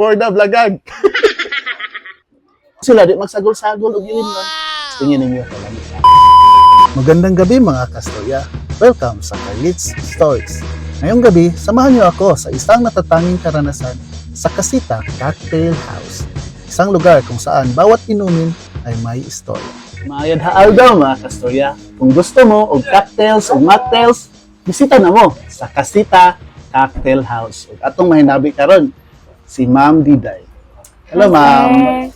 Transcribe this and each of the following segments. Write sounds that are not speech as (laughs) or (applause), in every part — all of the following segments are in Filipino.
for the vlogag. (laughs) Sila di magsagol-sagol og yun nun. Tingin ninyo kalamit. Magandang gabi mga kastorya. Welcome sa Carlitz Stories. Ngayong gabi, samahan niyo ako sa isang natatanging karanasan sa Kasita Cocktail House. Isang lugar kung saan bawat inumin ay may istorya. Mayad haal daw mga kastorya. Kung gusto mo og cocktails o mocktails, bisita na mo sa Casita Cocktail House. Ug atong mahinabi karon si Ma'am Diday. Hello ma'am.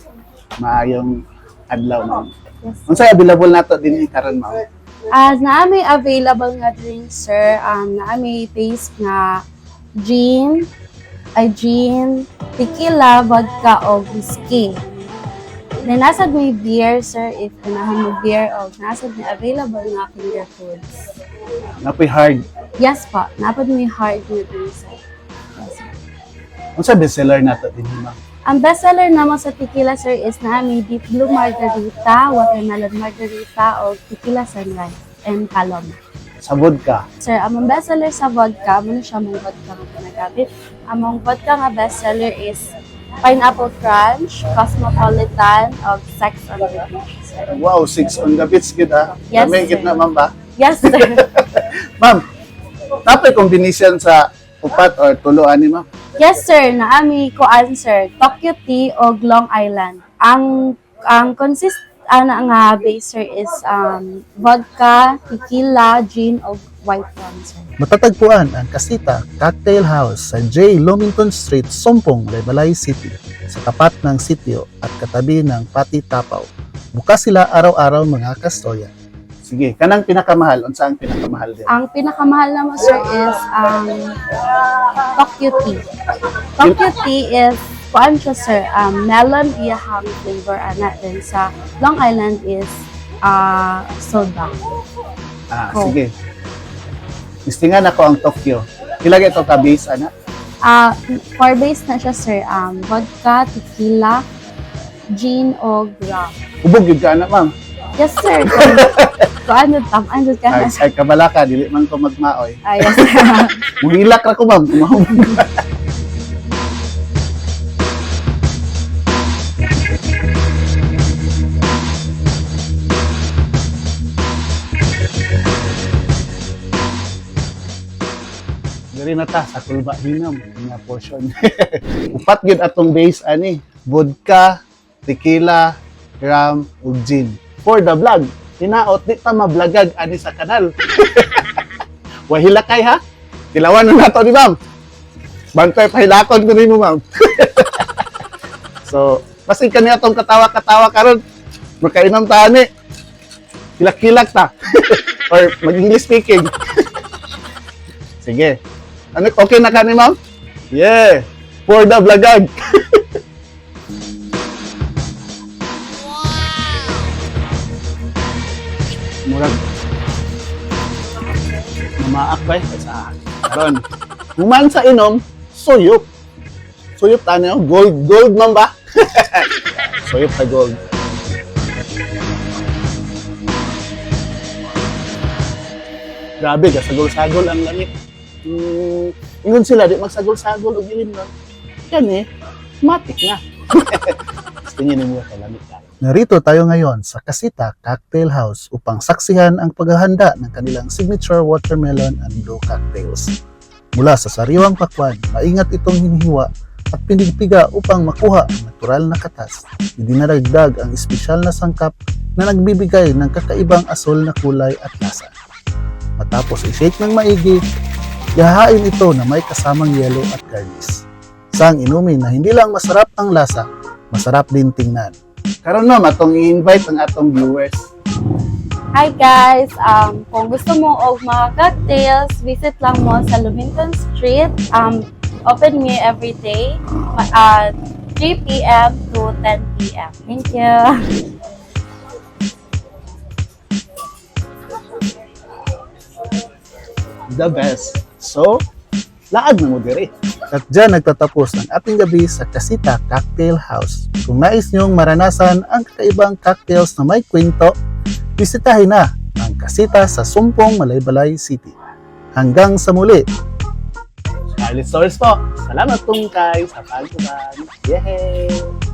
Maayong adlaw ma'am. Yes. Unsay available nato dinhi karon ma'am? As naami available nga drinks, sir, um, naami taste nga gin, ay gin, tequila, vodka, o whiskey. Then, nasad may beer, sir, if ganahan mo beer, o nasad may available nga finger foods. Napoy hard. Yes po, napad may hard nga drinks, sir. Yes. Unsa bestseller nato dinhi ma'am? Ang bestseller naman sa tequila, sir, is naami deep blue margarita, watermelon margarita, o tequila sunrise, and paloma. Sa vodka. Sir, among bestseller sa vodka, ano siya mong vodka nga pinagamit. Among vodka nga bestseller is Pineapple Crunch, Cosmopolitan, o Sex on the Beach. Sir. Wow, six on the beach gid ha. Yes, May sir. gid na ma'am ba? Yes, sir. (laughs) Ma'am, napay combination sa upat or tulo ani ma'am. Yes, sir. Naami ko answer. Tokyo Tea o Long Island. Ang ang consist ana nga base sir is um, vodka, tequila, gin, o white rum, sir. Matatagpuan ang Kasita Cocktail House sa J. Lomington Street, Sompong, Baybalay City, sa tapat ng sitio at katabi ng Pati Tapaw. Bukas sila araw-araw mga kastorya. Sige, kanang pinakamahal, unsa ang pinakamahal din? Ang pinakamahal naman sir is um, Tokyo Tea. Tokyo Tea is kuan siya sir, um, melon iyahang flavor ana din sa Long Island is uh, soda. Ah, Oh. sige. Listingan ako ang Tokyo. Ilagay ito ka base ana. Uh, for base na siya sir, um, vodka, tequila, gin o rum. Ubog gyud ka ana ma'am. Yes sir. (laughs) Kuan ano tam, ano ka Ay, na. ay kabalaka dili man ko magmaoy. Sir. (laughs) Muhilak ra ko ma'am, kumahog. Diri na ta sa kulba hinam nga portion. (laughs) Upat gyud atong base ani, vodka, tequila, rum ug gin. For the vlog, hinaot di ta mablagag ani sa kanal. (laughs) Wahilakay ha. Tilawan na nato ni ma'am. Bantay pahilakon ko nimo ma'am. (laughs) so, pasig kani atong katawa-katawa karon. Makainom ta ani. Kilak-kilak ta. (laughs) Or mag-English speaking. Sige. Ano, okay na ka ni ma'am? Yeah. For the vlogag. Namaak ba eh? Sa karon. Human sa inom, suyop. Suyop ta niyo, gold gold man ba? (laughs) suyop ta gold. Grabe, gasagol-sagol ang langit. Mm, ingon sila, di magsagol-sagol og yun nun. Kani, matik na. (laughs) Tingin mo sa langit ka. Narito tayo ngayon sa Kasita Cocktail House upang saksihan ang paghahanda ng kanilang signature watermelon and blue cocktails. Mula sa sariwang pakwan, maingat itong hinihiwa at pinigpiga upang makuha ang natural na katas. Idinaragdag ang espesyal na sangkap na nagbibigay ng kakaibang asol na kulay at lasa. Matapos i-shake ng maigi, yahain ito na may kasamang yelo at garnish. Isang inumin na hindi lang masarap ang lasa, masarap din tingnan. Karon ma'am, atong i-invite ang atong viewers. Hi guys! Um, kung gusto mo og mga cocktails, visit lang mo sa Lumington Street. Um, open me every day uh, 3 p.m. to 10 p.m. Thank you! The best. So, laad na mo diri. At dyan nagtatapos ang ating gabi sa Kasita Cocktail House. Kung nais niyong maranasan ang kakaibang cocktails na may kwento, bisitahin na ang Kasita sa Sumpong, Malaybalay City. Hanggang sa muli, Solid Stories po. Salamat tungkay sa pagkuhan. Yehey!